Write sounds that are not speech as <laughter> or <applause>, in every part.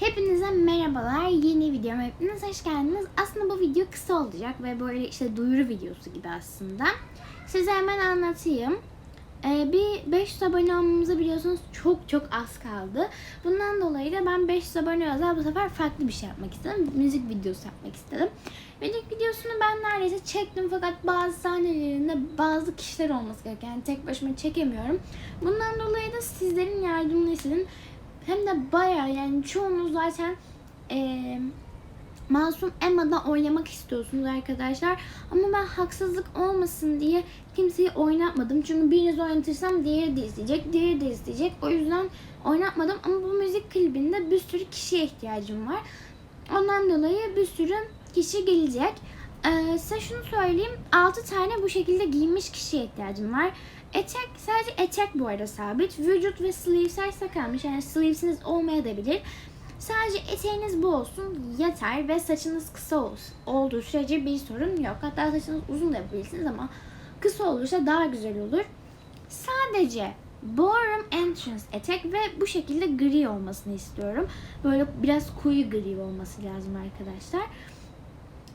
Hepinize merhabalar. Yeni videoma hepiniz hoş geldiniz. Aslında bu video kısa olacak ve böyle işte duyuru videosu gibi aslında. Size hemen anlatayım. Ee, bir 500 abone olmamıza biliyorsunuz çok çok az kaldı. Bundan dolayı da ben 500 abone özel bu sefer farklı bir şey yapmak istedim. Müzik videosu yapmak istedim. Müzik videosunu ben neredeyse çektim fakat bazı sahnelerinde bazı kişiler olması gerekiyor. Yani tek başıma çekemiyorum. Bundan dolayı da sizlerin yardımını istedim. Hem de bayağı yani çoğunuz zaten eee Masum Emma'da oynamak istiyorsunuz arkadaşlar. Ama ben haksızlık olmasın diye kimseyi oynatmadım. Çünkü biriniz oynatırsam diğeri de isteyecek, diğeri de isteyecek. O yüzden oynatmadım. Ama bu müzik klibinde bir sürü kişiye ihtiyacım var. Ondan dolayı bir sürü kişi gelecek. Ee, size şunu söyleyeyim. 6 tane bu şekilde giyinmiş kişiye ihtiyacım var. Etek sadece etek bu arada sabit. Vücut ve sleeves'ler kalmış. Yani sleeves'iniz olmayabilir. Sadece eteğiniz bu olsun yeter ve saçınız kısa olsun. olduğu sürece bir sorun yok. Hatta saçınız uzun da yapabilirsiniz ama kısa olursa daha güzel olur. Sadece ballroom entrance etek ve bu şekilde gri olmasını istiyorum. Böyle biraz koyu gri olması lazım arkadaşlar.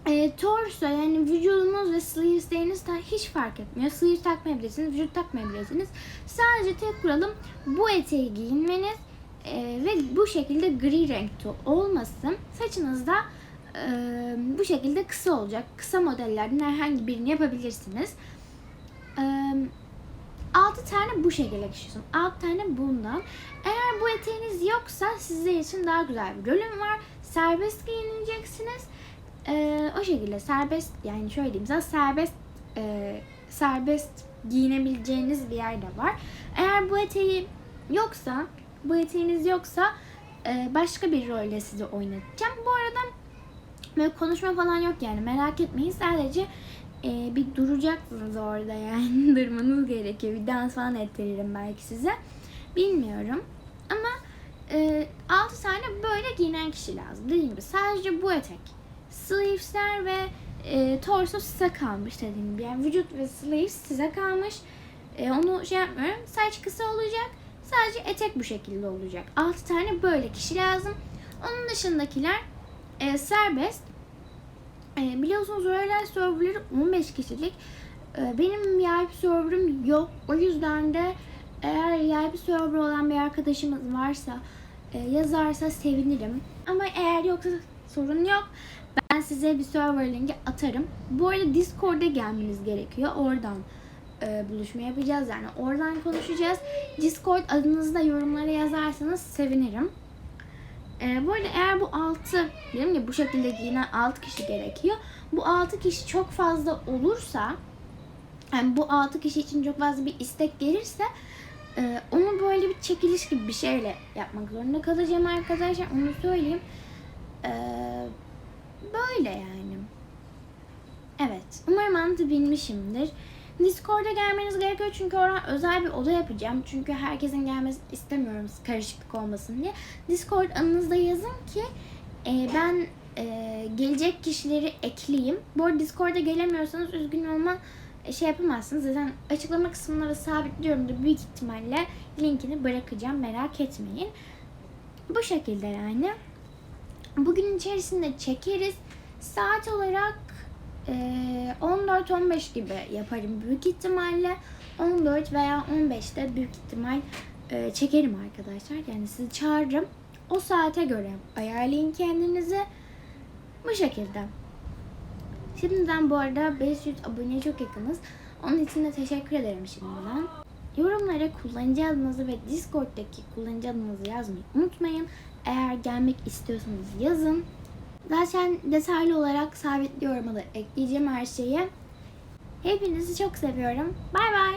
E, torso yani vücudunuz ve sleevesleriniz de hiç fark etmiyor. Sleeves takmayabilirsiniz, vücut takmayabilirsiniz. Sadece tek kuralım bu eteği giyinmeniz e, ve bu şekilde gri renkte olmasın. Saçınız da e, bu şekilde kısa olacak. Kısa modellerden herhangi birini yapabilirsiniz. E, 6 tane bu şekilde kişisin. 6 tane bundan. Eğer bu eteğiniz yoksa sizler için daha güzel bir bölüm var. Serbest giyineceksiniz. Ee, o şekilde serbest yani şöyle diyeyim size serbest e, serbest giyinebileceğiniz bir yer de var. Eğer bu eteği yoksa bu eteğiniz yoksa e, başka bir rolle sizi oynatacağım. Bu arada böyle konuşma falan yok yani merak etmeyin sadece e, bir duracaksınız orada yani <laughs> durmanız gerekiyor. Bir dans falan ettiririm belki size. Bilmiyorum ama e, 6 tane böyle giyinen kişi lazım. Dediğim gibi sadece bu etek sleevesler ve e, torso size kalmış dediğim gibi. Yani vücut ve sleeves size kalmış. E, onu şey yapmıyorum. Saç kısa olacak. Sadece etek bu şekilde olacak. 6 tane böyle kişi lazım. Onun dışındakiler e, serbest. E, biliyorsunuz Royal serverları 15 kişilik. E, benim VIP serverım yok. O yüzden de eğer VIP server olan bir arkadaşımız varsa e, yazarsa sevinirim. Ama eğer yoksa sorun yok. Size bir server linki atarım. Bu arada Discord'a gelmeniz gerekiyor. Oradan e, buluşma yapacağız. Yani oradan konuşacağız. Discord adınızı da yorumlara yazarsanız sevinirim. E, bu arada eğer bu 6, dedim ya bu şekilde giyinen 6 kişi gerekiyor. Bu 6 kişi çok fazla olursa, yani bu 6 kişi için çok fazla bir istek gelirse e, onu böyle bir çekiliş gibi bir şeyle yapmak zorunda kalacağım arkadaşlar. Onu söyleyeyim. Eee Böyle yani. Evet. Umarım anlatabilmişimdir. Discord'a gelmeniz gerekiyor çünkü oradan özel bir oda yapacağım. Çünkü herkesin gelmesi istemiyorum karışıklık olmasın diye. Discord anınızda yazın ki e, ben e, gelecek kişileri ekleyeyim. Bu arada Discord'a gelemiyorsanız üzgün olma e, şey yapamazsınız. Zaten açıklama kısmına da sabitliyorum da büyük ihtimalle linkini bırakacağım. Merak etmeyin. Bu şekilde yani. Bugün içerisinde çekeriz. Saat olarak e, 14-15 gibi yaparım büyük ihtimalle. 14 veya 15'te büyük ihtimal e, çekerim arkadaşlar. Yani sizi çağırırım. O saate göre ayarlayın kendinizi. Bu şekilde. Şimdiden bu arada 500 aboneye çok yakınız. Onun için de teşekkür ederim şimdiden. Yorumlara kullanıcı adınızı ve Discord'daki kullanıcı adınızı yazmayı unutmayın. Eğer gelmek istiyorsanız yazın. Zaten detaylı olarak sabitli yoruma da ekleyeceğim her şeyi. Hepinizi çok seviyorum. Bay bay.